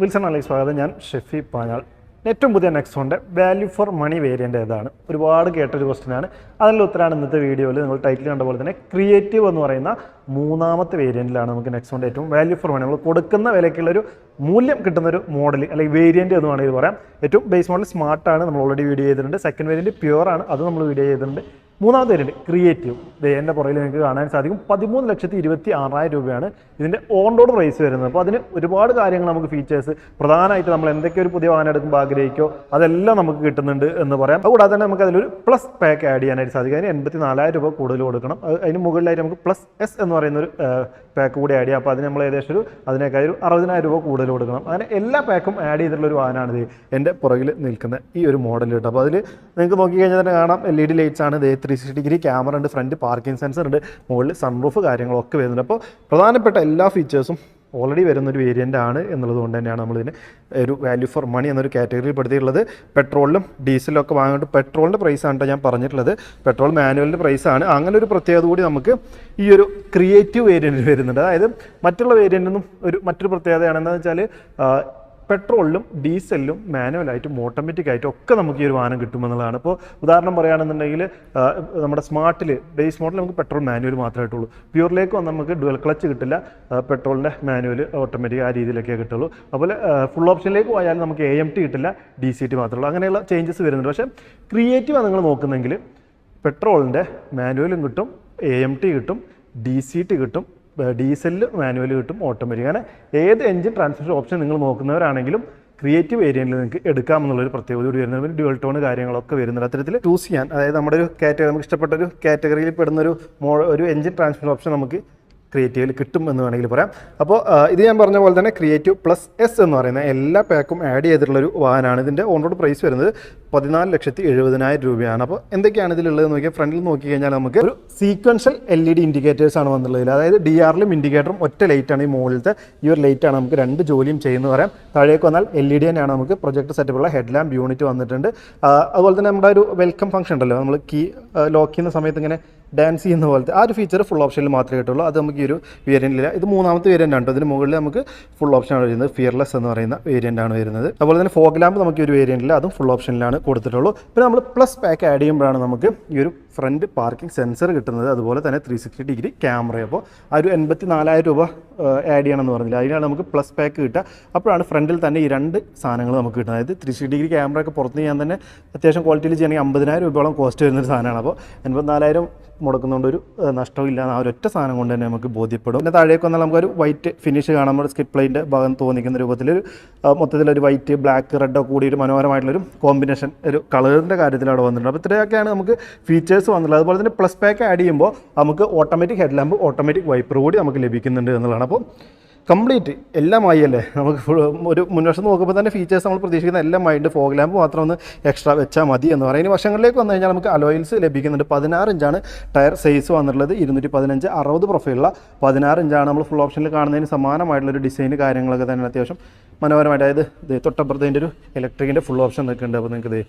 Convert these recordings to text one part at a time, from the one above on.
Wilson അലൈ സ്വാഗതം. ഞാൻ ഷെഫി പാഞ്ഞാൾ. ഏറ്റവും പുതിയ നെക്സോണിന്റെ വാല്യൂ ഫോർ മണി വേരിയന്റ് ഏതാണ്? ഒരുപാട് കേട്ടൊരു ക്വസ്റ്റ്യൻ ആണ്. അതിനുള്ള ഉത്തരമാണ് ഇന്നത്തെ വീഡിയോയിൽ നിങ്ങൾ ടൈറ്റിൽ കണ്ട പോലെ തന്നെ ക്രിയേറ്റീവ് എന്ന് പറയുന്ന മൂന്നാമത്തെ വേരിയന്റിലാണ് നമുക്ക് നെക്സോണിന്റെ ഏറ്റവും വാല്യൂ ഫോർ മണി നമ്മൾ കൊടുക്കുന്ന വിലയ്ക്കുള്ളൊരു മൂല്യം കിട്ടുന്ന ഒരു മോഡൽ അല്ലെങ്കിൽ വേരിയന്റ് എന്ന് വേണമെങ്കിൽ പറയാം. ഏറ്റവും ബേസ് മോഡൽ സ്മാർട്ടാണ് നമ്മൾ ഓൾറെഡി വീഡിയോ ചെയ്തിട്ടുണ്ട്. സെക്കൻഡ് വേരിയന്റ് പ്യുവർ ആണ്. അത് നമ്മൾ വീഡിയോ ചെയ്തിട്ടുണ്ട്. മൂന്നാമത്തെ വേരിയന്റ് ക്രിയേറ്റീവ് എന്റെ പുറകിൽ നിങ്ങൾക്ക് കാണാൻ സാധിക്കും. പതിമൂന്ന് ലക്ഷത്തി ഇരുപത്തി ആറായിരം രൂപയാണ് ഇതിന്റെ ഓൺ റോഡ് പ്രൈസ് വരുന്നത്. അപ്പോൾ അതിന് ഒരുപാട് കാര്യങ്ങൾ നമുക്ക് ഫീച്ചേഴ്സ് പ്രധാനമായിട്ട് നമ്മൾ എന്തൊക്കെ ഒരു പുതിയ വാഹനം എടുക്കുമ്പോൾ ആഗ്രഹിക്കോ അതെല്ലാം നമുക്ക് കിട്ടുന്നുണ്ട് എന്ന് പറയാം. അതുകൂടാതെ തന്നെ നമുക്ക് അതിലൊരു പ്ലസ് പാക്ക് ആഡ് ചെയ്യാനായിട്ട് സാധിക്കും. അതിന് എൺപത്തി നാലായിരം രൂപ കൂടുതൽ കൊടുക്കണം. അത് അതിന് മുകളിലായിട്ട് നമുക്ക് പ്ലസ് എസ് എന്ന് പറയുന്ന ഒരു പാക്ക് കൂടി ആഡ് ചെയ്യാം. അപ്പോൾ അതിന് നമ്മൾ ഏകദേശം ഒരു അതിനേക്കാൾ ഒരു അറുപതിനായിരം രൂപ കൂടുതൽ കൊടുക്കണം. അങ്ങനെ എല്ലാ പാക്കും ആഡ് ചെയ്തിട്ടുള്ള ഒരു വാഹനമാണ് ഇത്. എന്റെ പുറകിൽ നിൽക്കുന്ന ഈ ഒരു മോഡൽ കേട്ടോ. അപ്പോൾ അതിൽ നിങ്ങൾക്ക് നോക്കിക്കഴിഞ്ഞാൽ തന്നെ കാണാം എൽ ഇ ഡി ലൈറ്റ്സ് ആണ്. ദേ ത്രീ സിക്സ്റ്റി ഡിഗ്രി ക്യാമറ ഉണ്ട്. ഫ്രണ്ട് പാർക്കിംഗ് സെൻസർ ഉണ്ട്. മുകളിൽ സൺറൂഫ് കാര്യങ്ങളൊക്കെ വരുന്നുണ്ട്. അപ്പോൾ പ്രധാനപ്പെട്ട എല്ലാ ഫീച്ചേഴ്സും ഓൾറെഡി വരുന്നൊരു വേരിയന്റ് ആണ് എന്നുള്ളത് കൊണ്ട് തന്നെയാണ് നമ്മളിതിന് ഒരു വാല്യൂ ഫോർ മണി എന്നൊരു കാറ്റഗറിയിൽ പെടുത്തിയിട്ടുള്ളത്. പെട്രോളിലും ഡീസലും ഒക്കെ വാങ്ങിയിട്ട് പെട്രോളിന്റെ പ്രൈസാണ് ഞാൻ പറഞ്ഞിട്ടുള്ളത്. പെട്രോൾ മാനുവലിന്റെ ആണ്. അങ്ങനെ ഒരു പ്രത്യേകത കൂടി നമുക്ക് ഈ ഒരു ക്രിയേറ്റീവ് വേരിയന്റിൽ വരുന്നുണ്ട്. അതായത് മറ്റുള്ള വേരിയന്റൊന്നും ഒരു മറ്റൊരു പ്രത്യേകതയാണ് എന്താണെന്ന് വെച്ചാൽ പെട്രോളിലും ഡീസലിലും മാനുവലായിട്ടും ഓട്ടോമാറ്റിക് ആയിട്ടും ഒക്കെ നമുക്ക് ഈ ഒരു വാഹനം കിട്ടുമെന്നുള്ളതാണ്. ഇപ്പോൾ ഉദാഹരണം പറയുകയാണെന്നുണ്ടെങ്കിൽ നമ്മുടെ സ്മാർട്ടിൽ ബേസ് മോഡൽ നമുക്ക് പെട്രോൾ മാനുവൽ മാത്രമേ കിട്ടുള്ളൂ. പ്യൂറിലേക്ക് വന്ന് നമുക്ക് ഡുവൽ ക്ലച്ച് കിട്ടില്ല പെട്രോളിന്റെ മാനുവൽ ഓട്ടോമാറ്റിക് ആ രീതിയിലൊക്കെ കിട്ടുള്ളൂ. അതുപോലെ ഫുൾ ഓപ്ഷനിലേക്ക് പോയാലും നമുക്ക് എ എം ടി കിട്ടില്ല ഡി സി ടി മാത്രമേ ഉള്ളൂ. അങ്ങനെയുള്ള ചേഞ്ചസ് വരുന്നുണ്ട്. പക്ഷേ ക്രിയേറ്റീവ് നിങ്ങൾ നോക്കുന്നെങ്കിൽ പെട്രോളിന്റെ മാനുവലും കിട്ടും എ എം ടി കിട്ടും ഡി സി ടി കിട്ടും ഡീസലിൽ മാനുവൽ കിട്ടും ഓട്ടോമാറ്റിക്. അങ്ങനെ ഏത് എഞ്ചിൻ ട്രാൻസ്മിഷൻ ഓപ്ഷൻ നിങ്ങൾ നോക്കുന്നവരാണെങ്കിലും ക്രിയേറ്റീവ് ഏരിയയിൽ നിങ്ങൾക്ക് എടുക്കാമെന്നുള്ളൊരു പ്രത്യേകത കൂടി വരുന്നത് പിന്നെ ഡ്യുവൽ ടോൺ കാര്യങ്ങളൊക്കെ വരുന്നുണ്ട്. അത്തരത്തിൽ ചൂസ് ചെയ്യാൻ അതായത് നമ്മുടെ ഒരു കാറ്റഗറി നമുക്ക് ഇഷ്ടപ്പെട്ട ഒരു കാറ്റഗറിയിൽ പെടുന്ന ഒരു ഒരു എഞ്ചിൻ ട്രാൻസ്മിഷൻ ഓപ്ഷൻ നമുക്ക് ക്രിയേറ്റീവിൽ കിട്ടും എന്ന് വേണമെങ്കിൽ പറയാം. അപ്പോൾ ഇത് ഞാൻ പറഞ്ഞ പോലെ തന്നെ ക്രിയേറ്റീവ് പ്ലസ് എസ് എന്ന് പറയുന്ന എല്ലാ പാക്കും ആഡ് ചെയ്തിട്ടുള്ളൊരു വാഹനമാണ്. ഇതിന്റെ ഓൺ റോഡ് പ്രൈസ് വരുന്നത് പതിനാല് ലക്ഷത്തി എഴുപതിനായിരം രൂപയാണ്. അപ്പോൾ എന്തൊക്കെയാണ് ഇതിലുള്ളത് നോക്കിയാൽ ഫ്രണ്ടിൽ നോക്കി കഴിഞ്ഞാൽ നമുക്ക് ഒരു sequential L E D indicators ആണ് അതായത് ഡി ആറിലും ഇൻഡിക്കേറ്ററും ഒറ്റ ലൈറ്റാണ് ഈ മുകളിലത്തെ. ഈ ഒരു ലൈറ്റാണ് നമുക്ക് രണ്ട് ജോലിയും ചെയ്യുന്നത് പറയാം. താഴേക്ക് വന്നാൽ എൽ ഇ ഡി തന്നെയാണ് നമുക്ക് പ്രൊജക്ട് സെറ്റപ്പുള്ള ഹെഡ് ലാമ്പ് യൂണിറ്റ് വന്നിട്ടുണ്ട്. അതുപോലെ തന്നെ നമ്മുടെ ഒരു വെൽക്കം ഫംഗ്ഷൻ ഉണ്ടല്ലോ. നമ്മൾ കീ ലോക്ക് ചെയ്യുന്ന സമയത്ത് ഇങ്ങനെ ഡാൻസ് ചെയ്യുന്ന പോലത്തെ ആ ഒരു ഫീച്ചർ ഫുൾ ഓപ്ഷനിൽ മാത്രമേ കിട്ടുള്ളൂ. അത് നമുക്ക് ഈ ഒരു വേരിയന്റില്ല ഇത് മൂന്നാമത്തെ വേരിയന്റ് ആണ് അതിന് മുകളിൽ നമുക്ക് ഫുൾ ഓപ്ഷനാണ് വരുന്നത്. ഫിയർലെസ് എന്ന് പറയുന്ന വേരിയന്റ് ആണ് വരുന്നത്. അതുപോലെ തന്നെ ഫോഗ് ലാമ്പ് നമുക്ക് ഈ ഒരു വേരിയന്റിൽ അതും ഫുൾ ഓപ്ഷനിലാണ് കൊടുത്തിട്ടുള്ളൂ. പിന്നെ നമ്മൾ പ്ലസ് പാക്ക് ആഡ് ചെയ്യുമ്പോഴാണ് നമുക്ക് ഈ ഒരു ഫ്രണ്ട് പാർക്കിംഗ് സെൻസർ കിട്ടുന്നത്. അതുപോലെ തന്നെ ത്രീ സിക്സ്റ്റി ഡിഗ്രി ക്യാമറ അപ്പോൾ ആ ഒരു എൺപത്തി നാലായിരം രൂപ ആഡ് ചെയ്യണമെന്ന് പറഞ്ഞില്ല? അതിനാണ് നമുക്ക് പ്ലസ് പാക്ക് കിട്ടുക. അപ്പോഴാണ് ഫ്രണ്ടിൽ തന്നെ ഈ രണ്ട് സാധനങ്ങൾ നമുക്ക് കിട്ടുന്നത്. അതായത് ത്രീ സിക്സ്റ്റി ഡിഗ്രി ക്യാമറ ഒക്കെ പുറത്ത് ചെയ്യാൻ തന്നെ അത്യാവശ്യം ക്വാളിറ്റിയിൽ ചെയ്യണമെങ്കിൽ അമ്പതിനായിരം രൂപയോളം കോസ്റ്റ് വരുന്നൊരു സാധനമാണ്. അപ്പോൾ എൺപത്തിനാലായിരം മുടക്കുന്നതുകൊണ്ട് ഒരു നഷ്ടവും ആ ഒരു ഒറ്റ സാധനം കൊണ്ട് തന്നെ നമുക്ക് ബോധ്യപ്പെടും. പിന്നെ താഴേക്ക് വന്നാൽ നമുക്കൊരു വൈറ്റ് ഫിനിഷ് നമ്മുടെ സ്കിപ്പ് പ്ലെയിന്റെ ഭാഗം തോന്നിക്കുന്ന രൂപത്തിൽ ഒരു ആ, മൊത്തത്തിലൊരു വൈറ്റ് ബ്ലാക്ക് റെഡ് കൂടി ഒരു മനോഹരമായിട്ടുള്ളൊരു കോമ്പിനേഷൻ ഒരു കളറിന്റെ കാര്യത്തിൽ അവിടെ വന്നിട്ടുണ്ട്. അപ്പോൾ ഇത്രയൊക്കെയാണ് നമുക്ക് ഫീച്ചേഴ്സ് വന്നിട്ടുള്ളത്. അതുപോലെ തന്നെ പ്ലസ് പാക്ക് ആഡ് ചെയ്യുമ്പോൾ നമുക്ക് automatic head lamp automatic wiper കൂടി നമുക്ക് ലഭിക്കുന്നുണ്ട് എന്നുള്ളതാണ്. അപ്പോൾ കംപ്ലീറ്റ് എല്ലാമായി അല്ലേ നമുക്ക് ഒരു മുൻവശം നോക്കുമ്പോൾ തന്നെ ഫീച്ചേഴ്സ് നമ്മൾ പ്രതീക്ഷിക്കുന്ന എല്ലാം മൈൻഡ് ഫോഗ് ലാമ്പ് മാത്രം ഒന്ന് എക്സ്ട്രാ വെച്ചാൽ മതി എന്ന് പറയും. ഇനി വശങ്ങളിലേക്ക് വന്നു കഴിഞ്ഞാൽ നമുക്ക് അലോയിൽസ് ലഭിക്കുന്നുണ്ട്. പതിനാറ് ഇഞ്ചാണ് ടയർ സൈസ് വന്നിട്ടുള്ളത്. ഇരുന്നൂറ്റി പതിനഞ്ച് അറുപത് പ്രൊഫൈലുള്ള പതിനാറ് ഇഞ്ചാണ് നമ്മൾ ഫുൾ ഓപ്ഷനിൽ കാണുന്നതിന് സമാനമായിട്ടുള്ള ഒരു ഡിസൈൻ കാര്യങ്ങളൊക്കെ തന്നെ അത്യാവശ്യം മനോഹരമായിട്ട്. അതായത് ഇത് ഒരു ഇലക്ട്രിക്കിന്റെ ഫുൾ ഓപ്ഷൻ നിൽക്കുന്നുണ്ട് അപ്പോൾ നിങ്ങൾക്ക് ഇത്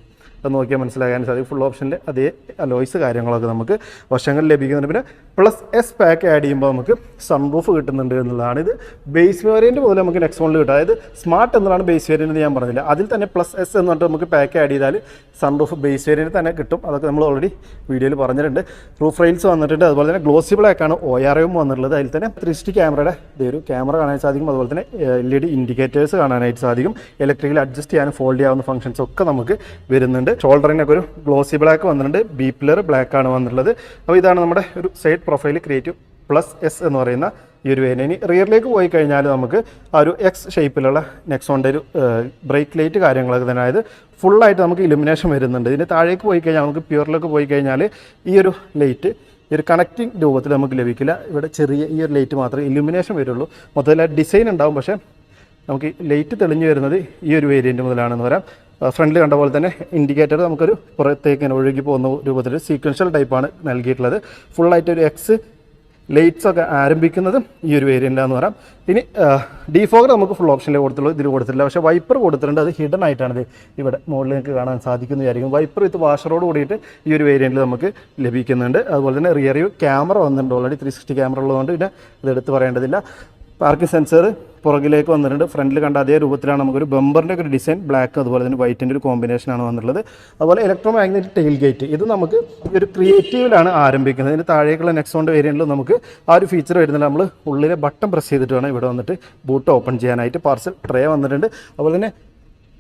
നോക്കിയാൽ മനസ്സിലാക്കാൻ സാധിക്കും. ഫുൾ ഓപ്ഷനിൽ അതേ അലോയ്സ് കാര്യങ്ങളൊക്കെ നമുക്ക് വശങ്ങളിൽ ലഭിക്കുന്നുണ്ട്. പിന്നെ പ്ലസ് എസ് പാക്ക് ആഡ് ചെയ്യുമ്പോൾ നമുക്ക് സൺറൂഫ് കിട്ടുന്നുണ്ട് എന്നുള്ളതാണ്. ഇത് ബേസ് വേരിയന്റ് മുതൽ നമുക്ക് നെക്സ്റ്റ് ഫോണിൽ കിട്ടും. അതായത് സ്മാർട്ട് എന്നുള്ളതാണ് ബേസ് വേരിയന്റ് ഞാൻ പറഞ്ഞില്ല. അതിൽ തന്നെ പ്ലസ് എസ് എന്ന് പറഞ്ഞിട്ട് നമുക്ക് പാക്ക് ആഡ് ചെയ്താൽ സൺറൂഫ് ബേസ് വേരിയന്റ് തന്നെ കിട്ടും. അതൊക്കെ നമ്മൾ ഓൾറെഡി വീഡിയോയിൽ പറഞ്ഞിട്ടുണ്ട്. റൂഫ് റെയിൽസ് വന്നിട്ടുണ്ട്. അതുപോലെ തന്നെ ഗ്ലോസി ബ്ലാക്കാണ് ഒ ആർ എം വന്നിട്ടുള്ളത്. അതിൽ തന്നെ ത്രീ സിക്സ്റ്റി ക്യാമറയുടെ ഒരു ക്യാമറ കാണാൻ സാധിക്കും. അതുപോലെ തന്നെ എൽ ഇ ഡി ഇൻഡിക്കേറ്റേഴ്സ് കാണാനായിട്ട് സാധിക്കും. ഇലക്ട്രിക്കൽ അഡ്ജസ്റ്റ് ചെയ്യാനും ഫോൾഡ് ചെയ്യാവുന്ന ഫംഗ്ഷൻസ് ഒക്കെ നമുക്ക് വരുന്നുണ്ട്. ഷോൾഡറിനൊക്കെ ഒരു ഗ്ലോസി ബ്ലാക്ക് വന്നിട്ടുണ്ട്. ബി പില്ലർ ബ്ലാക്ക് ആണ് വന്നിട്ടുള്ളത്. അപ്പോൾ ഇതാണ് നമ്മുടെ ഒരു side profile creative plus S എന്ന് പറയുന്ന ഈ ഒരു വേന ഇനി റിയറിലേക്ക് പോയി കഴിഞ്ഞാൽ നമുക്ക് ആ ഒരു എക്സ് ഷേപ്പിലുള്ള നെക്സോണിന്റെ ഒരു ബ്രേക്ക് ലൈറ്റ് കാര്യങ്ങളൊക്കെ തന്നെ. അതായത് ഫുള്ളായിട്ട് നമുക്ക് ഇലുമിനേഷൻ വരുന്നുണ്ട്. ഇതിന് താഴേക്ക് പോയി കഴിഞ്ഞാൽ നമുക്ക് പ്യൂറിലേക്ക് പോയി കഴിഞ്ഞാൽ ഈ ഒരു ലൈറ്റ് ഈ ഒരു കണക്റ്റിംഗ് രൂപത്തിൽ നമുക്ക് ലഭിക്കില്ല. ഇവിടെ ചെറിയ ഈ ഒരു ലൈറ്റ് മാത്രമേ ഇലുമിനേഷൻ വരുള്ളൂ. മൊത്തത്തിൽ ഡിസൈൻ ഉണ്ടാവും. പക്ഷേ നമുക്ക് ലൈറ്റ് തെളിഞ്ഞു വരുന്നത് ഈ ഒരു വേരിയന്റ് മുതലാണെന്ന് പറയാം. ഫ്രണ്ടിൽ കണ്ട പോലെ തന്നെ ഇൻഡിക്കേറ്റർ നമുക്കൊരു പുറത്തേക്ക് ഇങ്ങനെ ഒഴുകി പോകുന്ന രൂപത്തിൽ സീക്വൻഷ്യൽ ടൈപ്പാണ് നൽകിയിട്ടുള്ളത്. ഫുള്ളായിട്ട് ഒരു എക്സ് ലൈറ്റ്സ് ഒക്കെ ആരംഭിക്കുന്നത് ഈ ഒരു വേരിയന്റാന്ന് പറയാം. ഇനി ഡിഫോഗർ നമുക്ക് ഫുൾ ഓപ്ഷനിൽ കൊടുത്തുള്ളൂ ഇതിൽ കൊടുത്തിട്ടില്ല. പക്ഷേ വൈപ്പർ കൊടുത്തിട്ടുണ്ട്. അത് ഹിഡൻ ആയിട്ടാണ് ഇവിടെ മുകളിൽ നിങ്ങൾക്ക് കാണാൻ സാധിക്കുന്നതായിരിക്കും വൈപ്പർ വിത്ത് വാഷറോട് കൂടിയിട്ട് ഈ ഒരു വേരിയന്റിൽ നമുക്ക് ലഭിക്കുന്നുണ്ട്. അതുപോലെ തന്നെ റിയർ വ്യൂ ക്യാമറ വന്നിട്ടുണ്ട് ഓൾറെഡി ത്രീ സിക്സ്റ്റി ക്യാമറ ഉള്ളതുകൊണ്ട് പിന്നെ ഇത് എടുത്ത് പറയേണ്ടതില്ല. പാർക്കിംഗ് സെൻസർ പുറകിലേക്ക് വന്നിട്ടുണ്ട്. ഫ്രണ്ടിൽ കണ്ട അതേ രൂപത്തിലാണ് നമുക്കൊരു ബമ്പറിന്റെ ഒരു ഡിസൈൻ ബ്ലാക്ക് അതുപോലെ തന്നെ വൈറ്റിന്റെ ഒരു കോമ്പിനേഷനാണ് വന്നിട്ടുള്ളത്. അതുപോലെ ഇലക്ട്രോ മാഗ്നറ്റിക് ടെയിൽ ഗേറ്റ് ഇത് നമുക്ക് ഒരു ക്രിയേറ്റീവിലാണ് ആരംഭിക്കുന്നത്. ഇതിന് താഴേക്കുള്ള നെക്സോണ്ട് വേരിയന്റിൽ നമുക്ക് ആ ഒരു ഫീച്ചർ വരുന്നില്ല നമ്മൾ ഉള്ളിലെ ബട്ടൺ പ്രസ് ചെയ്തിട്ട് വേണം ഇവിടെ വന്നിട്ട് ബൂട്ട് ഓപ്പൺ ചെയ്യാനായിട്ട് പാർസൽ ട്രേ വന്നിട്ടുണ്ട്. അതുപോലെ തന്നെ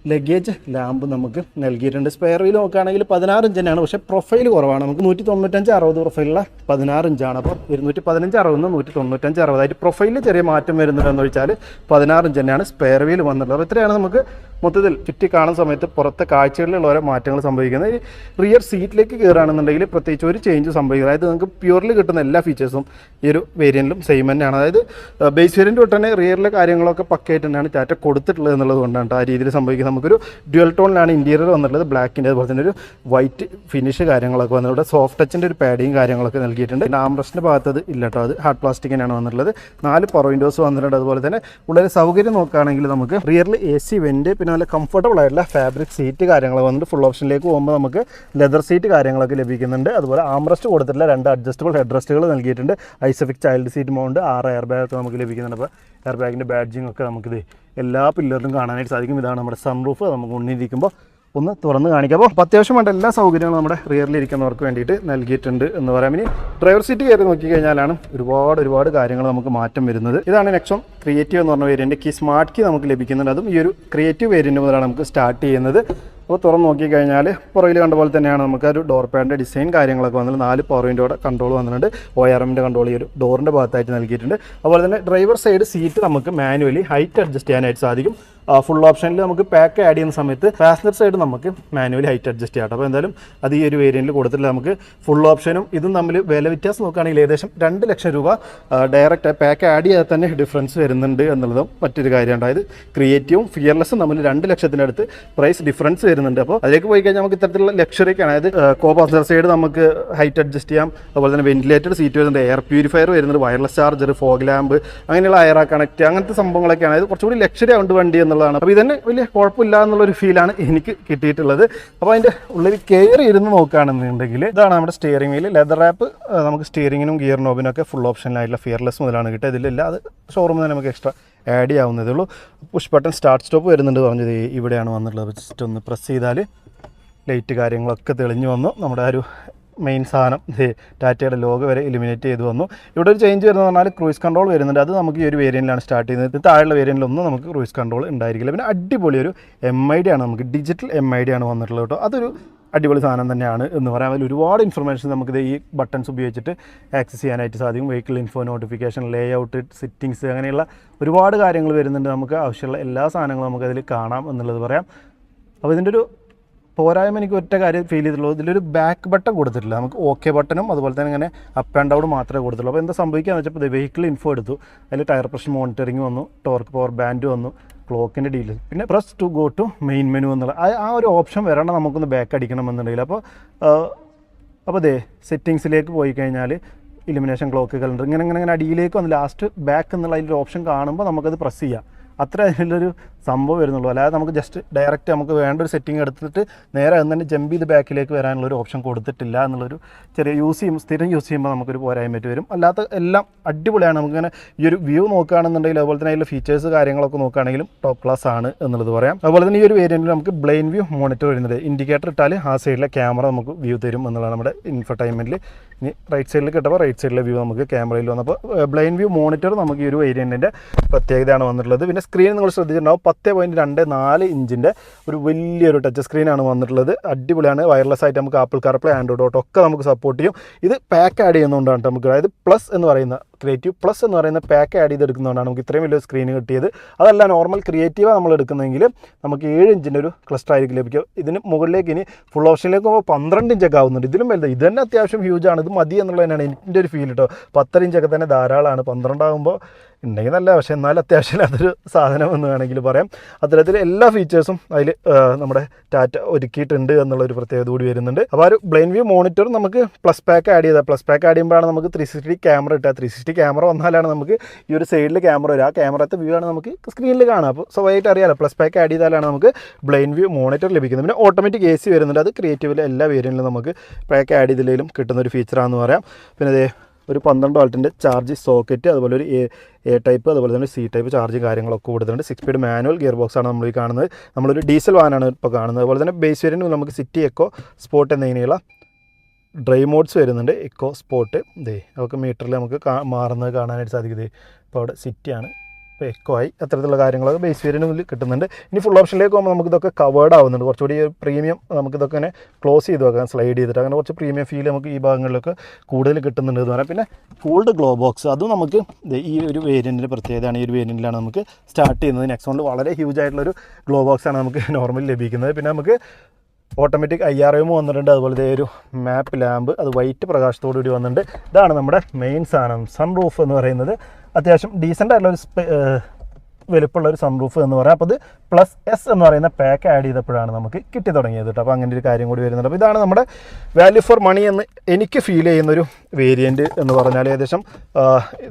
ലഗേജ് ലാമ്പ് നമുക്ക് നൽകിയിട്ടുണ്ട്. സ്പെയർ വീൽ നോക്കുകയാണെങ്കിൽ പതിനാറ് ഇഞ്ച് തന്നെയാണ്. പക്ഷേ പ്രൊഫൈൽ കുറവാണ്. നമുക്ക് നൂറ്റി തൊണ്ണൂറ്റഞ്ച് അറുപത് പ്രൊഫൈലുള്ള പതിനാറ് ഇഞ്ചാണ് അപ്പോൾ ഇരുന്നൂറ്റി പതിനഞ്ച് അറുപത്. നൂറ്റി തൊണ്ണൂറ്റഞ്ച് അറുപതായിട്ട് പ്രൊഫൈലിൽ ചെറിയ മാറ്റം വരുന്നുണ്ടെന്ന് വെച്ചാൽ പതിനാറ് ഇഞ്ച് തന്നെയാണ് സ്പെയർ വീൽ വന്നിട്ടുള്ളത്. അപ്പോൾ ഇത്രയാണ് നമുക്ക് മൊത്തത്തിൽ ചുറ്റി കാണുന്ന സമയത്ത് പുറത്തെ കാഴ്ചകളിലുള്ള ഓരോ മാറ്റങ്ങൾ സംഭവിക്കുന്നത് റിയർ സീറ്റിലേക്ക് കയറുകയാണെന്നുണ്ടെങ്കിൽ പ്രത്യേകിച്ച് ഒരു ചേഞ്ച് സംഭവിക്കുന്നത് അതായത് നിങ്ങൾക്ക് പ്യൂർലി കിട്ടുന്ന എല്ലാ ഫീച്ചേഴ്സും ഈ ഒരു വേരിയന്റിലും സെയിം തന്നെയാണ്. അതായത് ബേസ് വേരിയന്റ് തൊട്ട് തന്നെ റിയറിലെ കാര്യങ്ങളൊക്കെ പക്കയായിട്ട് തന്നെയാണ് ടാറ്റ കൊടുത്തിട്ടുള്ളത് എന്നുള്ളത് കൊണ്ടാണ് ആ രീതിയിൽ സംഭവിക്കുന്നത് നമുക്കൊരു ഡ്യുവൽ ടോണിലാണ് ഇന്റീരിയർ വന്നിട്ടുള്ളത്. ബ്ലാക്കിന്റെ അതുപോലെ തന്നെ ഒരു വൈറ്റ് ഫിനിഷ് കാര്യങ്ങളൊക്കെ വന്നിട്ടുണ്ട്. സോഫ്റ്റ് ടച്ചിന്റെ ഒരു പാഡിങ് കാര്യങ്ങളൊക്കെ നൽകിയിട്ടുണ്ട്. ആംബ്രസ്റ്റിന്റെ ഭാഗത്ത് അത് ഇല്ല കേട്ടോ അത് ഹാർഡ് പ്ലാസ്റ്റിക് തന്നെയാണ് വന്നിട്ടുള്ളത്. നാല് പവർ വിൻഡോസ് വന്നിട്ടുണ്ട്. അതുപോലെ തന്നെ ഉള്ളൊരു സൗകര്യം നോക്കുകയാണെങ്കിൽ നമുക്ക് റിയറിൽ എ സി വെന്റ് പിന്നെ നല്ല കംഫർട്ടബിൾ ആയിട്ടുള്ള ഫാബ്രിക് സീറ്റ് കാര്യങ്ങൾ വന്നിട്ട് ഫുൾ ഓപ്ഷനിലേക്ക് പോകുമ്പോൾ നമുക്ക് ലെതർ സീറ്റ് കാര്യങ്ങളൊക്കെ ലഭിക്കുന്നുണ്ട്. അതുപോലെ ആംറസ്റ്റ് കൊടുത്തിട്ടുള്ള രണ്ട് അഡ്ജസ്റ്റബിൾ ഹെഡ് റെസ്റ്റുകൾ നൽകിയിട്ടുണ്ട്. ഐസഫിക് ചൈൽഡ് സീറ്റ് മൗണ്ട് ആറ് എയർ ബാഗ് ഒക്കെ നമുക്ക് ലഭിക്കുന്നുണ്ട്. അപ്പോൾ എയർ ബാഗിന്റെ ബാഡ്ജിങ് ഒക്കെ നമുക്കിത് എല്ലാ പില്ലറിലും കാണാനായിട്ട് സാധിക്കും. ഇതാണ് നമ്മുടെ സൺറൂഫ് നമുക്ക് ഉണ്ണിരിക്കുമ്പോൾ ഒന്ന് തുറന്ന് കാണിക്കാം. അപ്പോൾ അത്യാവശ്യം വേണ്ട എല്ലാ സൗകര്യങ്ങളും നമ്മുടെ റിയറിൽ ഇരിക്കുന്നവർക്ക് വേണ്ടിയിട്ട് നൽകിയിട്ടുണ്ട് എന്ന് പറയാം. ഇനി ഡ്രൈവർ സീറ്റ് കയറി നോക്കിക്കഴിഞ്ഞാലാണ് ഒരുപാട് ഒരുപാട് കാര്യങ്ങൾ നമുക്ക് മാറ്റം വരുന്നത്. ഇതാണ് നെക്സോൺ ക്രിയേറ്റീവ് എന്ന് പറഞ്ഞ വേരിയന്റ് കീ സ്മാർട്ട് കീ നമുക്ക് ലഭിക്കുന്നുണ്ട്. അതും ഈ ഒരു ക്രിയേറ്റീവ് വേരിയന്റ് മുതലാണ് നമുക്ക് സ്റ്റാർട്ട് ചെയ്യുന്നത്. അപ്പോൾ തുറന്ന് നോക്കിക്കഴിഞ്ഞാൽ പുറകിൽ കണ്ട പോലെ തന്നെയാണ് നമുക്ക് ഒരു ഡോർ പാന്റെ ഡിസൈൻ കാര്യങ്ങളൊക്കെ വന്നിട്ട് നാല് പവർ വിൻഡോയുടെ കൺട്രോൾ വന്നിട്ടുണ്ട്. ഒ ആർ എമ്മിന്റെ കൺട്രോൾ ഈ ഒരു ഡോറിന്റെ ഭാഗത്തായിട്ട് നൽകിയിട്ടുണ്ട്. അതുപോലെ തന്നെ ഡ്രൈവർ സൈഡ് സീറ്റ് നമുക്ക് മാനുവലി ഹൈറ്റ് അഡ്ജസ്റ്റ് ചെയ്യാനായിട്ട് സാധിക്കും. ഫുൾ ഓപ്ഷനിൽ നമുക്ക് പാക്ക് ആഡ് ചെയ്യുന്ന സമയത്ത് പാസഞ്ചർ സൈഡ് നമുക്ക് മാനുവലി ഹൈറ്റ് അഡ്ജസ്റ്റ് ചെയ്യാം അപ്പോൾ എന്തായാലും അത് ഈ ഒരു വേരിയന്റിൽ കൊടുത്തില്ല നമുക്ക് ഫുൾ ഓപ്ഷനും ഇതും തമ്മിൽ വില വ്യത്യാസം നോക്കുകയാണെങ്കിൽ ഏകദേശം രണ്ട് ലക്ഷം രൂപ ഡയറക്റ്റ് പാക്ക് ആഡ് ചെയ്താൽ തന്നെ ഡിഫറൻസ് വരുന്നുണ്ട് എന്നുള്ളതും മറ്റൊരു കാര്യമാണ് അതായത് ക്രിയേറ്റീവും ഫിയർലെസ്സും തമ്മിൽ രണ്ട് ലക്ഷത്തിനടുത്ത് പ്രൈസ് ഡിഫറൻസ് വരുന്നുണ്ട്. അപ്പോൾ അതിലേക്ക് പോയി കഴിഞ്ഞാൽ നമുക്ക് ഇത്തരത്തിലുള്ള ലക്ഷറിയൊക്കെയാണ് അതായത് കോ പാസഞ്ചർ സൈഡ് നമുക്ക് ഹൈറ്റ് അഡ്ജസ്റ്റ് ചെയ്യാം. അതുപോലെ തന്നെ വെന്റിലേറ്റഡ് സീറ്റ് വരുന്നുണ്ട് എയർ പ്യൂരിഫയർ വരുന്നുണ്ട് വയർലെസ് ചാർജർ ഫോഗ് ലാമ്പ് അങ്ങനെയുള്ള എയർ കണക്ട് അങ്ങനത്തെ സംഭവങ്ങളൊക്കെയാണ്. അതായത് കുറച്ചുകൂടി ലക്ഷറി ആവുണ്ട് വണ്ടി എന്നുള്ളതാണ്. അപ്പോൾ ഇതന്നെ വലിയ കുഴപ്പമില്ല എന്നുള്ളൊരു ഫീലാണ് എനിക്ക് കിട്ടിയിട്ടുള്ളത്. അപ്പോൾ അതിന്റെ ഉള്ളിൽ കെയർ ഇരുന്ന് നോക്കുകയാണെന്നുണ്ടെങ്കിൽ ഇതാണ് നമ്മുടെ സ്റ്റിയറിംഗ് വീൽ ലെതർ ആപ്പ് നമുക്ക് സ്റ്റിയറിങ്ങിനും ഗിയർ നോബിനും ഒക്കെ ഫുൾ ഓപ്ഷനിലായിട്ടുള്ള ഫിയർലെസ് മുതലാണ് കിട്ടുക. ഇതിലില്ല അത് ഷോറൂമിൽ നമുക്ക് എക്സ്ട്രാ ആഡ് ചെയ്യാവുന്നതേ ഉള്ളൂ. പുഷ് ബട്ടൺ സ്റ്റാർട്ട് സ്റ്റോപ്പ് വരുന്നുണ്ട്. പറഞ്ഞത് ഇവിടെയാണ് വന്നിട്ടുള്ളത്. ജസ്റ്റ് ഒന്ന് പ്രസ് ചെയ്താൽ ലൈറ്റ് കാര്യങ്ങളൊക്കെ തെളിഞ്ഞു വന്നു. നമ്മുടെ ആ ഒരു മെയിൻ സാധനം. ടാറ്റയുടെ ലോഗ് വരെ എലിമിനേറ്റ് ചെയ്ത് വന്നു. ഇവിടെ ഒരു ചേഞ്ച് വരുന്നത് പറഞ്ഞാൽ ക്രൂയിസ് കൺട്രോൾ വരുന്നുണ്ട്. അത് നമുക്ക് ഈ ഒരു വേരിയന്റിലാണ് സ്റ്റാർട്ട് ചെയ്യുന്നത്. താഴെയുള്ള വേരിയന്റിലൊന്നും നമുക്ക് ക്രൂയിസ് കൺട്രോൾ ഉണ്ടായിരിക്കില്ല. പിന്നെ അടിപൊളി ഒരു എം ഐ ഡി ആണ് നമുക്ക്. ഡിജിറ്റൽ എം ഐ ഡി ആണ് വന്നിട്ടുള്ളത് കേട്ടോ. അതൊരു അടിപൊളി സാധനം തന്നെയാണ് എന്ന് പറയാം. അതിൽ ഒരുപാട് ഇൻഫർമേഷൻ നമുക്കിത് ഈ ബട്ടൺസ് ഉപയോഗിച്ചിട്ട് ആക്സസ് ചെയ്യാനായിട്ട് സാധിക്കും. Vehicle info notification layout settings അങ്ങനെയുള്ള ഒരുപാട് കാര്യങ്ങൾ വരുന്നുണ്ട് നമുക്ക്. ആവശ്യമുള്ള എല്ലാ സാധനങ്ങളും നമുക്കതിൽ കാണാം എന്നുള്ളത് പറയാം. അപ്പോൾ ഇതിന്റെ ഒരു പോരായ്മ എനിക്ക് ഒറ്റ കാര്യം ഫീൽ ചെയ്തിട്ടുള്ളൂ. ഇതിലൊരു ബാക്ക് ബട്ടൺ കൊടുത്തിട്ടില്ല. നമുക്ക് ഓക്കെ ബട്ടണും അതുപോലെ തന്നെ ഇങ്ങനെ അപ്പ് ആൻഡ് ഡൗൺ മാത്രമേ കൊടുത്തുള്ളൂ അപ്പോൾ എന്താ സംഭവിക്കുകയെന്ന് വെച്ചപ്പോൾ വെഹിക്കിൾ ഇൻഫോ എടുത്തു. അതിൽ ടയർ പ്രഷർ മോണിറ്ററിംഗ് വന്നു. ടോർക്ക് പവർ ബാൻഡ് വന്നു. ക്ലോക്കിന്റെ ഡീൽ പിന്നെ press to go to main menu എന്നുള്ള ആ ഒരു ഓപ്ഷൻ വരണം നമുക്കൊന്ന് ബാക്ക് അടിക്കണമെന്നുണ്ടെങ്കിൽ. അപ്പോൾ അപ്പോൾ ദേ സെറ്റിങ്സിലേക്ക് പോയി കഴിഞ്ഞാൽ ഇലിമിനേഷൻ ക്ലോക്ക് കലണ്ടർ ഇങ്ങനെ ഇങ്ങനെ ഇങ്ങനെ അടിയിലേക്ക് വന്ന് ലാസ്റ്റ് ബാക്ക് എന്നുള്ള അതിലൊരു ഓപ്ഷൻ കാണുമ്പോൾ നമുക്കത് പ്രസ് ചെയ്യാം. അത്ര അതിലൊരു സംഭവം വരുന്നുള്ളൂ. അല്ലാതെ നമുക്ക് ജസ്റ്റ് ഡയറക്റ്റ് നമുക്ക് വേണ്ട ഒരു സെറ്റിംഗ് എടുത്തിട്ട് നേരെ അത് തന്നെ ജമ്പ് ചെയ്ത് ബാക്കിലേക്ക് വരാനുള്ള ഒരു ഓപ്ഷൻ കൊടുത്തിട്ടില്ല എന്നുള്ളൊരു ചെറിയ യൂസ് ചെയ്യും സ്ഥിരം യൂസ് ചെയ്യുമ്പോൾ നമുക്കൊരു പോരായ്മ വരും. അല്ലാത്ത എല്ലാം അടിപൊളിയാണ്. നമുക്കിങ്ങനെ ഈ ഒരു വ്യൂ നോക്കുകയാണെന്നുണ്ടെങ്കിൽ അതുപോലെ തന്നെ അതിലെ ഫീച്ചേഴ്സ് കാര്യങ്ങളൊക്കെ നോക്കുകയാണെങ്കിലും ടോപ്പ് ക്ലാസ് ആണ് എന്നുള്ളത് പറയാം. അതുപോലെ തന്നെ ഈ ഒരു വേരിയന്റിൽ നമുക്ക് ബ്ലെയിൻ വ്യൂ മോണിറ്റർ വരുന്നത്. ഇൻഡിക്കേറ്റർ ഇട്ടാൽ ആ സൈഡിലെ ക്യാമറ നമുക്ക് വ്യൂ തരും എന്നുള്ളതാണ് നമ്മുടെ ഇൻഫർടൈൻമെന്റിൽ ഇനി റൈറ്റ് സൈഡിൽ കിട്ടുമ്പോൾ റൈറ്റ് സൈഡിലെ വ്യൂ നമുക്ക് ക്യാമറയിൽ വന്നപ്പോൾ ബ്ലെയിൻ വ്യൂ മോണിറ്റർ നമുക്ക് ഈ ഒരു വേരിയന്റിന്റെ പ്രത്യേകതയാണ് വന്നിട്ടുള്ളത്. പിന്നെ സ്ക്രീൻ നിങ്ങൾ ശ്രദ്ധിച്ചിട്ടുണ്ടാവും. പത്ത് പോയിന്റ് രണ്ട് നാല് ഇഞ്ചിന്റെ ഒരു വലിയൊരു ടച്ച് സ്ക്രീനാണ് വന്നിട്ടുള്ളത്. അടിപൊളിയാണ്. വയർലെസ് ആയിട്ട് നമുക്ക് ആപ്പിൾ കാർപ്ലേ ആൻഡ്രോയിഡ് ഓട്ടോ ഒക്കെ നമുക്ക് സപ്പോർട്ട് ചെയ്യും. ഇത് പാക്ക് ആഡ് ചെയ്യുന്നതുകൊണ്ടാണ് നമുക്ക്. അതായത് പ്ലസ് എന്ന് പറയുന്ന ക്രിയേറ്റീവ് പ്ലസ് എന്ന് പറയുന്ന പാക്ക് ആഡ് ചെയ്തെടുക്കുന്നതുകൊണ്ടാണ് നമുക്ക് ഇത്രയും വലിയ സ്ക്രീൻ കിട്ടിയത്. അതല്ല നോർമൽ ക്രിയേറ്റീവ് നമ്മൾ എടുക്കുന്നതെങ്കിൽ നമുക്ക് ഏഴ് ഇഞ്ചിന്റെ ഒരു ക്ലസ്റ്റർ ആയിരിക്കും ലഭിക്കുക. ഇതിന് മുകളിലേക്ക് ഇനി ഫുൾ ഓപ്ഷനിലേക്ക് പോകുമ്പോൾ പന്ത്രണ്ട് ഇഞ്ചൊക്കെ ആവുന്നുണ്ട്. ഇതിലും വലുത്. ഇത് തന്നെ അത്യാവശ്യം ഹ്യൂജ് ആണ്. ഇത് മതി എന്നുള്ളത് തന്നെയാണ് എന്റെ ഒരു ഫീൽ കേട്ടോ പത്തര ഇഞ്ചൊക്കെ തന്നെ ധാരാളമാണ്. പന്ത്രണ്ടാകുമ്പോൾ ഉണ്ടെങ്കിൽ നല്ല പക്ഷേ എന്നാലും അത്യാവശ്യം അതൊരു സാധനം എന്ന് വേണമെങ്കിൽ പറയാം. അത്തരത്തിൽ എല്ലാ ഫീച്ചേഴ്സും അതിൽ നമ്മുടെ ടാറ്റ ഒരുക്കിയിട്ടുണ്ട് എന്നുള്ളൊരു പ്രത്യേകത കൂടി വരുന്നുണ്ട്. അപ്പോൾ ആ ഒരു ബ്ലെയിൻ വ്യൂ മോണിറ്റർ നമുക്ക് പ്ലസ് പാക്ക് ആഡ് ചെയ്താൽ പ്ലസ് പാക്ക് ആഡ് ചെയ്യുമ്പോഴാണ് നമുക്ക് ത്രീ സിക്സ്റ്റി ക്യാമറ കിട്ടുക ത്രീ സിക്സ്റ്റി ക്യാമറ വന്നാലാണ് നമുക്ക് ഈ ഒരു സൈഡിൽ ക്യാമറ വരിക. ആ ക്യാമറത്തെ വ്യൂ ആണ് നമുക്ക് സ്ക്രീനിൽ കാണാം. അപ്പോൾ വൈറ്റ് അറിയാലോ പ്ലസ് പാക്ക് ആഡ് ചെയ്താലാണ് നമുക്ക് ബ്ലെയിൻ വ്യൂ മോണിറ്റർ ലഭിക്കുന്നത്. പിന്നെ ഓട്ടോമാറ്റിക് എ സി വരുന്നുണ്ട്. അത് ക്രിയേറ്റീവിലെ എല്ലാ വേരിയന്റിലും നമുക്ക് പാക്ക് ആഡ് ചെയ്തില്ലെങ്കിലും കിട്ടുന്ന ഒരു ഫീച്ചറാണെന്ന് പറയാം. പിന്നെ അതേ ഒരു പന്ത്രണ്ട് വാൾട്ടിന്റെ ചാർജ് സോക്കറ്റ് അതുപോലെ ഒരു എ എ ടൈപ്പ് അതുപോലെ തന്നെ സി ടൈപ്പ് ചാർജ് കാര്യങ്ങളൊക്കെ കൊടുത്തിട്ടുണ്ട്. Six speed manual gear box ആണ് നമ്മൾ ഈ കാണുന്നത്. നമ്മളൊരു ഡീസൽ വാനാണ് ഇപ്പോൾ കാണുന്നത്. അതുപോലെ തന്നെ ബേസ് വേരിയന്റ് നമുക്ക് സിറ്റി എക്കോ സ്പോട്ട് എന്നിങ്ങനെയുള്ള ഡ്രൈ മോഡ്സ് വരുന്നുണ്ട്. ഇക്കോ സ്പോട്ട് ഇതേ നമുക്ക് മീറ്ററിൽ നമുക്ക് മാറുന്നത് കാണാനായിട്ട് സാധിക്കും ഇപ്പോൾ അവിടെ സിറ്റിയാണ്. ഇപ്പോൾ എക്കോ ആയി. അത്തരത്തിലുള്ള കാര്യങ്ങളൊക്കെ ബേസ് വേരിയന്റിൽ കിട്ടുന്നുണ്ട്. ഇനി ഫുൾ ഓപ്ഷനിലേക്ക് പോകുമ്പോൾ നമുക്ക് ഇതൊക്കെ കവേർഡ് ആവുന്നുണ്ട്. കുറച്ചുകൂടി പ്രീമിയം നമുക്ക് ഇതൊക്കെ ഇങ്ങനെ ക്ലോസ് ചെയ്ത് വെക്കാം. സ്ലൈഡ് ചെയ്തിട്ട് അങ്ങനെ കുറച്ച് പ്രീമിയം ഫീൽ നമുക്ക് ഈ ഭാഗങ്ങളിലൊക്കെ കൂടുതൽ കിട്ടുന്നുണ്ട് എന്ന് പറയാം. പിന്നെ കൂൾഡ് ഗ്ലോ ബോക്സ് അതും നമുക്ക് ഈ ഒരു വേരിയന്റിന്റെ പ്രത്യേകതയാണ്. ഈ ഒരു വേരിയന്റിലാണ് നമുക്ക് സ്റ്റാർട്ട് ചെയ്യുന്നത്. നെക്സോണിൽ വളരെ ഹ്യൂജ് ആയിട്ടുള്ളൊരു ഗ്ലോ ബോക്സാണ് നമുക്ക് നോർമലി ലഭിക്കുന്നത്. പിന്നെ നമുക്ക് ഓട്ടോമാറ്റിക് ഐ ആർ എം വന്നിട്ടുണ്ട്. അതുപോലെ ഇതേ ഒരു മാപ്പ് ലാമ്പ് അത് വൈറ്റ് പ്രകാശത്തോടു കൂടി വന്നിട്ടുണ്ട്. ഇതാണ് നമ്മുടെ മെയിൻ സാധനം സൺ റൂഫ് എന്ന് പറയുന്നത്. അത്യാവശ്യം ഡീസന്റ് ആയിട്ടുള്ള ഒരു വലുപ്പമുള്ള ഒരു സൺറൂഫ് എന്ന് പറയാം. അപ്പോൾ ഇത് പ്ലസ് എസ് എന്ന് പറയുന്ന പാക്ക് ആഡ് ചെയ്തപ്പോഴാണ് നമുക്ക് കിട്ടി തുടങ്ങിയത് കേട്ടോ. അപ്പോൾ അങ്ങനെ ഒരു കാര്യം കൂടി വരുന്നുണ്ട്. അപ്പോൾ ഇതാണ് നമ്മുടെ വാല്യൂ ഫോർ മണി എന്ന് എനിക്ക് ഫീൽ ചെയ്യുന്നൊരു വേരിയന്റ് എന്ന് പറഞ്ഞാൽ ഏകദേശം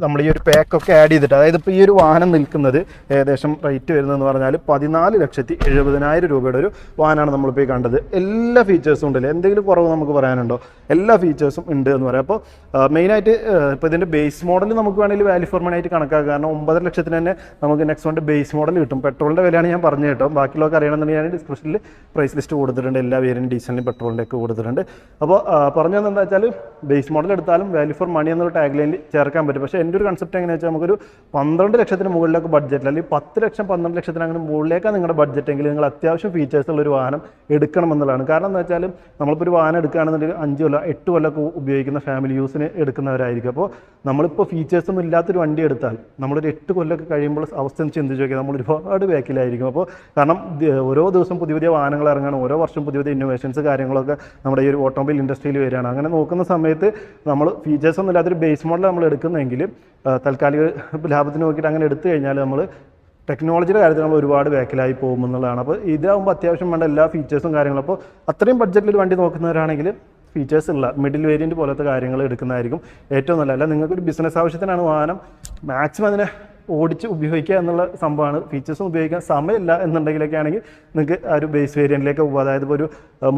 നമ്മൾ ഈ ഒരു പാക്കൊക്കെ ആഡ് ചെയ്തിട്ട് അതായത് ഇപ്പോൾ ഈ ഒരു വാഹനം നിൽക്കുന്നത് ഏകദേശം റേറ്റ് വരുന്നതെന്ന് പറഞ്ഞാൽ പതിനാല് ലക്ഷത്തി എഴുപതിനായിരം രൂപയുടെ ഒരു വാഹനമാണ് നമ്മളിപ്പോൾ ഈ കണ്ടത്. എല്ലാ ഫീച്ചേഴ്സും ഉണ്ടല്ലേ? എന്തെങ്കിലും കുറവ് നമുക്ക് പറയാനുണ്ടോ? എല്ലാ ഫീച്ചേഴ്സും ഉണ്ട് എന്ന് പറയാം. അപ്പോൾ മെയിനായിട്ട് ഇപ്പോൾ ഇതിന്റെ ബേസ് മോഡൽ നമുക്ക് വേണമെങ്കിൽ വാല്യൂ ഫോർ മണി ആയിട്ട് കണക്കാക്കാം. കാരണം ഒമ്പതര ലക്ഷത്തിന് തന്നെ നമുക്ക് നെക്സോണിന്റെ ബേസ് മോഡൽ കിട്ടും. പെട്രോളിന്റെ വിലയാണ് ഞാൻ പറഞ്ഞു കേട്ടോ. ബാക്കിയുള്ളവർക്ക് അറിയണമെന്നുണ്ടെങ്കിൽ ഞാൻ ഡിസ്ക്രിപ്ഷനിൽ പ്രൈസ് ലിസ്റ്റ് കൊടുത്തിട്ടുണ്ട്. എല്ലാ വേരിയന്റ് ഡീസലിനും പെട്രോളിന്റെ ഒക്കെ കൊടുത്തിട്ടുണ്ട്. അപ്പോൾ പറഞ്ഞു എന്താ വെച്ചാൽ ബേസ് മോഡൽ എടുത്താലും വാല്യൂ ഫോർ മണി എന്നൊരു ടാഗ് ലൈനിൽ ചേർക്കാൻ പറ്റും. പക്ഷേ എന്റെ ഒരു കൺസെപ്റ്റ് എങ്ങനെയാണെന്ന് വെച്ചാൽ നമുക്കൊരു പന്ത്രണ്ട് ലക്ഷത്തിന് മുകളിലൊക്കെ ബഡ്ജറ്റിൽ അല്ലെങ്കിൽ പത്ത് ലക്ഷം പന്ത്രണ്ട് ലക്ഷത്തിന് അങ്ങനെ മുകളിലേക്കാണ് നിങ്ങളുടെ ബഡ്ജറ്റ് എങ്കിൽ നിങ്ങൾ അത്യാവശ്യം ഫീച്ചേഴ്സ് ഉള്ള ഒരു വാഹനം എടുക്കണമെന്നുള്ളതാണ് കാരണം എന്താ വെച്ചാൽ നമ്മളിപ്പോൾ ഒരു വാഹനം എടുക്കുകയാണെന്നുണ്ടെങ്കിൽ അഞ്ച് കൊല്ലം എട്ട് കൊല്ലമൊക്കെ ഉപയോഗിക്കുന്ന ഫാമിലി യൂസിന് എടുക്കുന്നവരായിരിക്കും. അപ്പോൾ നമ്മളിപ്പോൾ ഫീച്ചേഴ്സൊന്നും ഇല്ലാത്തൊരു വണ്ടി എടുത്താൽ നമ്മളൊരു എട്ട് കൊല്ലമൊക്കെ കഴിയുമ്പോൾ അവസ്ഥ ചിന്തിച്ച് നോക്കിയാൽ നമ്മൾ ഒരുപാട് ബാക്കിലായിരിക്കും. അപ്പോൾ കാരണം ഓരോ ദിവസം പുതിയ പുതിയ വാഹനങ്ങൾ ഇറങ്ങണം ഓരോ വർഷം പുതിയ പുതിയ ഇന്നോവേഷൻസ് കാര്യങ്ങളൊക്കെ നമ്മുടെ ഈ ഒരു ഓട്ടോമൊബൈൽ ഇൻഡസ്ട്രിയിൽ വരികയാണ്. അങ്ങനെ നോക്കുന്ന സമയത്ത് നമ്മൾ ഫീച്ചേഴ്സ് ഒന്നും ഇല്ലാത്തൊരു ബേസ് മോഡൽ നമ്മൾ എടുക്കുന്നെങ്കിൽ താൽക്കാലിക ലാഭത്തിന് നോക്കിയിട്ട് അങ്ങനെ എടുത്തു കഴിഞ്ഞാൽ നമ്മൾ ടെക്നോളജിയുടെ കാര്യത്തിൽ നമ്മൾ ഒരുപാട് ബാക്കിലായി പോകും എന്നുള്ളതാണ്. അപ്പോൾ ഇതാകുമ്പോൾ അത്യാവശ്യം വേണ്ട എല്ലാ ഫീച്ചേഴ്സും കാര്യങ്ങളും. അപ്പോൾ അത്രയും ബഡ്ജറ്റിൽ ഒരു വണ്ടി നോക്കുന്നവരാണെങ്കിൽ ഫീച്ചേഴ്സ് ഉള്ള മിഡിൽ വേരിയന്റ് പോലത്തെ കാര്യങ്ങൾ എടുക്കുന്നതായിരിക്കും ഏറ്റവും നല്ല അല്ല നിങ്ങൾക്കൊരു ബിസിനസ് ആവശ്യത്തിനാണ് വാഹനം മാക്സിമം അതിനെ ഓടിച്ച് ഉപയോഗിക്കുക എന്നുള്ള സംഭവമാണ്. ഫീച്ചേഴ്സും ഉപയോഗിക്കാൻ സമയമില്ല എന്നുണ്ടെങ്കിലൊക്കെ ആണെങ്കിൽ നിങ്ങൾക്ക് ആ ഒരു ബേസ് വേരിയന്റിലേക്ക് പോകുക അതായത് ഇപ്പോൾ ഒരു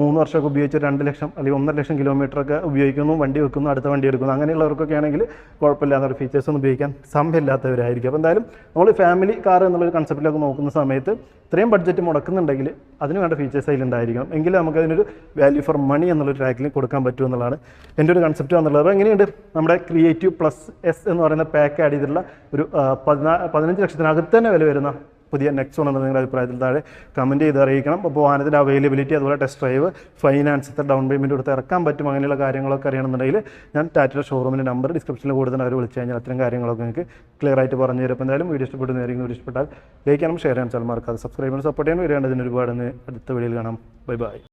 മൂന്ന് വർഷമൊക്കെ ഉപയോഗിച്ച് രണ്ട് ലക്ഷം അല്ലെങ്കിൽ ഒന്നര ലക്ഷം കിലോമീറ്റർ ഒക്കെ ഉപയോഗിക്കുന്നു വണ്ടി വെക്കുന്നു അടുത്ത വണ്ടി എടുക്കുന്നു. അങ്ങനെയുള്ളവർക്കൊക്കെ ആണെങ്കിൽ കുഴപ്പമില്ലാത്ത ഒരു ഫീച്ചേഴ്സ് ഒന്നും ഉപയോഗിക്കാൻ സമയമില്ലാത്തവരായിരിക്കും. അപ്പോൾ എന്തായാലും നമ്മൾ ഫാമിലി കാർ എന്നുള്ളൊരു കൺസെപ്റ്റിലൊക്കെ നോക്കുന്ന സമയത്ത് ഇത്രയും ബഡ്ജറ്റ് മുടക്കുന്നുണ്ടെങ്കിൽ അതിന് വേണ്ട ഫീച്ചേഴ്സ് അതിലുണ്ടായിരിക്കണം. എങ്കിൽ നമുക്ക് അതിനൊരു വാല്യൂ ഫോർ മണി എന്നുള്ള ട്രാക്കിൽ കൊടുക്കാൻ പറ്റും എന്നുള്ളതാണ് എന്റെ ഒരു കൺസെപ്റ്റ് എന്നുള്ളത് അപ്പോൾ എങ്ങനെയുണ്ട്? നമ്മുടെ ക്രിയേറ്റീവ് പ്ലസ് എസ് എന്ന് പറയുന്ന പാക്ക് ആഡ് ചെയ്തിട്ടുള്ള ഒരു പതിനാ പതിനഞ്ച് ലക്ഷത്തിനകത്ത് തന്നെ വില വരുന്ന പുതിയ നെക്സോൺ എന്ന നിങ്ങളുടെ അഭിപ്രായത്തിൽ താഴെ കമന്റ് ചെയ്ത് അറിയിക്കണം. അപ്പോൾ വാഹനത്തിന്റെ അവൈലബിലിറ്റി അതുപോലെ ടെസ്റ്റ് ഡ്രൈവ് ഫൈനാൻസ് എത്ര ഡൗൺ പേയ്മെന്റ് കൊടുത്ത് ഇറക്കാൻ പറ്റും അങ്ങനെയുള്ള കാര്യങ്ങളൊക്കെ അറിയണമെന്നുണ്ടെങ്കിൽ ഞാൻ ടാറ്റയുടെ ഷോറൂമിന്റെ നമ്പർ ഡിസ്ക്രിപ്ഷനിൽ കൂടുതൽ അവർ വിളിച്ചു കഴിഞ്ഞാൽ അത്തരം കാര്യങ്ങളൊക്കെ നിങ്ങൾക്ക് ക്ലിയർ ആയിട്ട് പറഞ്ഞു തരും. എന്തായാലും വീഡിയോ ഇഷ്ടപ്പെടുന്നതായിരിക്കും വീഡിയോ ഇഷ്ടപ്പെട്ടാൽ ലൈക്ക് ചെയ്യണം ഷെയർ ചെയ്യാൻ ചാൽ മറക്കാതെ സബ്സ്ക്രൈബ് ചെയ്യാൻ സപ്പോർട്ട് ചെയ്യാൻ വരേണ്ടതിന് ഒരുപാട് അടുത്ത വീഡിയോയിൽ കാണാം. Bye bye